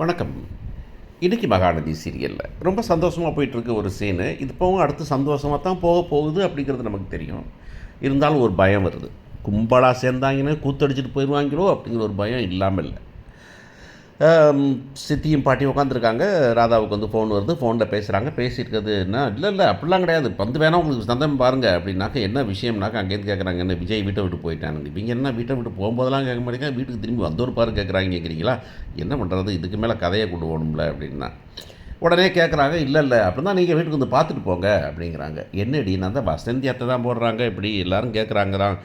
வணக்கம். இன்றைக்கி மகாநதி சீரியலில். ரொம்ப சந்தோஷமாக போயிட்டுருக்கு ஒரு சீனு இது போகும் அடுத்து சந்தோஷமாக தான் போக போகுது அப்படிங்கிறது நமக்கு தெரியும். இருந்தாலும் ஒரு பயம் வருது. கும்பலாக சேர்ந்தாங்கன்னா கூத்தடிச்சிட்டு போயிடுவாங்களோ அப்படிங்கிற ஒரு பயம் இல்லாமல் இல்லை. சித்தியும் பாட்டியும் உட்காந்துருக்காங்க ராதாவுக்கு வந்து ஃபோன் வருது. ஃபோனில் பேசுகிறாங்க பேசியிருக்கிறது என்ன? இல்லை இல்லை அப்படிலாம் கிடையாது. வந்து வேணால் உங்களுக்கு சந்தம் பாருங்கள் அப்படின்னாக்க என்ன விஷயம்னாக்கா அங்கேருந்து கேட்குறாங்க என்ன விஜய் வீட்டை விட்டு போயிட்டாங்க இவங்க என்ன வீட்டை விட்டு போகும்போதெல்லாம் கேட்க மாட்டேங்க. வீட்டுக்கு திரும்பி வந்தோர் பாரு கேட்குறாங்க கேட்குறீங்களா என்ன பண்ணுறது இதுக்கு மேலே கதையை கொண்டு போகணும்ல. அப்படின்னா உடனே கேட்குறாங்க இல்லை இல்லை அப்படின்னா நீங்கள் வீட்டுக்கு வந்து பார்த்துட்டு போங்க. அப்படிங்கிறாங்க. என்னடி? நான் தான் வசந்தியத்தை தான் போடுறாங்க. இப்படி எல்லோரும் கேட்குறாங்க தான்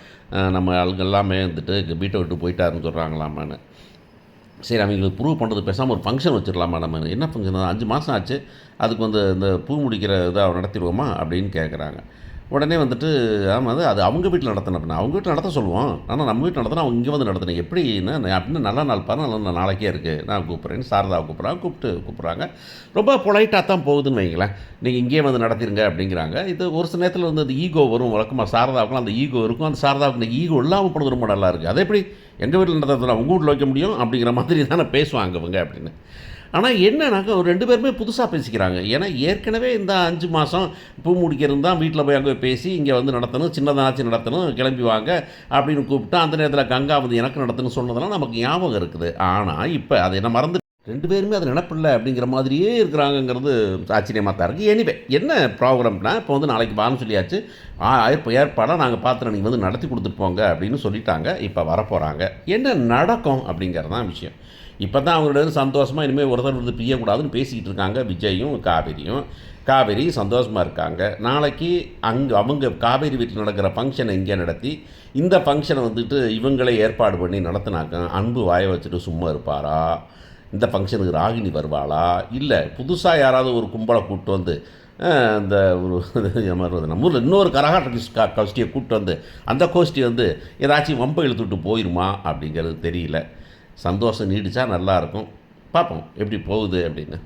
நம்ம ஆளுங்க எல்லாமே வந்துட்டு வீட்டை விட்டு போயிட்டாருன்னு சொல்கிறாங்களாமான்னு சரி அவங்களுக்கு ப்ரூவ் பண்ணுறது பேசாமல் ஒரு ஃபங்க்ஷன் வச்சிடலாமா நம்ம? என்ன ஃபங்க்ஷன் அஞ்சு மாதம் ஆச்சு. அதுக்கு வந்து இந்த பூ முடிக்கிற இதை நடத்திடுவோமா? அப்படின்னு கேட்குறாங்க உடனே வந்துட்டு ஆமாம் அது அது அவங்க வீட்டில் நடத்தணும் அப்படின்னா அவங்க வீட்டில் நடத்த சொல்லுவோம். ஆனால் நம்ம வீட்டில் நடத்தினா அவங்க இங்கே வந்து நடத்தணும் எப்படின்னா அப்படின்னு நல்ல நாள் பாரு நல்ல நாள் நாளைக்கே இருக்குது நான் கூப்பிட்றேன்னு சாரதாவை கூப்பிட்றாங்க கூப்பிட்டு கூப்பிட்றாங்க. ரொம்ப பொலைட்டாக தான் போகுதுன்னு வைங்களேன். நீங்கள் இங்கேயே வந்து நடத்திருங்க அப்படிங்கிறாங்க. இது ஒரு சில நேரத்தில் வந்து அது ஈகோ வரும் வழக்கமாக சாரதாவுக்குலாம் அந்த ஈகோ இருக்கும். அந்த சாரதாவுக்கு இந்த ஈகோ இல்லாமல் போனது ரொம்ப நல்லா இருக்குது அதே எப்படி? எங்கள் வீட்டில் நடத்துறதுனா உங்கள் வீட்டில் வைக்க முடியும் அப்படிங்கிற மாதிரி தானே பேசுவாங்க இவங்க அப்படின்னு. ஆனால் என்னன்னாக்கா ஒரு ரெண்டு பேருமே புதுசாக பேசிக்கிறாங்க. ஏன்னா ஏற்கனவே இந்த அஞ்சு மாதம் பூ முடிக்கிறது தான் வீட்டில் போய் அங்கே பேசி இங்கே வந்து நடத்தணும் சின்னதாச்சு நடத்தணும் கிளம்பி வாங்க அப்படின்னு கூப்பிட்டு அந்த நேரத்தில் கங்கா வந்து எனக்கு நடத்தணும்னு சொன்னதெல்லாம் நமக்கு ஞாபகம் இருக்குது. ஆனால் இப்போ அதை என்ன மறந்து ரெண்டு பேருமே அது நினப்பில்லை அப்படிங்கிற மாதிரியே இருக்கிறாங்கங்கிறது ஆச்சரியமாக தான் இருக்குது எனிவே என்ன ப்ரோக்ராம்னா இப்போ வந்து நாளைக்கு வான்னு சொல்லியாச்சு. ஆ இப்போ ஏற்பாடாக நாங்கள் பார்த்து நீங்கள் வந்து நடத்தி கொடுத்துட்டு போங்க அப்படின்னு சொல்லிட்டாங்க. இப்போ வரப்போகிறாங்க என்ன நடக்கும் அப்படிங்கிறது தான் விஷயம். இப்போ தான் அவங்களோட சந்தோஷமாக இனிமேல் ஒருத்தர் வந்து பிய்யக்கூடாதுன்னு பேசிக்கிட்டு இருக்காங்க. விஜயும் காவேரியும். காவேரி சந்தோஷமாக இருக்காங்க. நாளைக்கு அங்கே அவங்க காவேரி வீட்டில் நடக்கிற ஃபங்க்ஷனை இங்கே நடத்தி இந்த ஃபங்க்ஷனை வந்துட்டு இவங்களே ஏற்பாடு பண்ணி நடத்தினாக்க அன்பு வாய வச்சுட்டு சும்மா இருப்பாரா? இந்த ஃபங்க்ஷனுக்கு ராகினி வருவாளா? இல்லை புதுசாக யாராவது ஒரு கும்பலை கூப்பிட்டு வந்து அந்த ஒரு மாதிரி நம்ம ஊரில் இன்னொரு கரகாட்ட கோஷ்டியை கூப்பிட்டு வந்து அந்த கோஷ்டி வந்து ஏதாச்சும் வம்பை இழுத்துட்டு போயிருமா? அப்படிங்கிறது தெரியல. சந்தோஷம் நீடிச்சா நல்லாயிருக்கும் பார்ப்போம் எப்படி போகுது அப்படின்னு.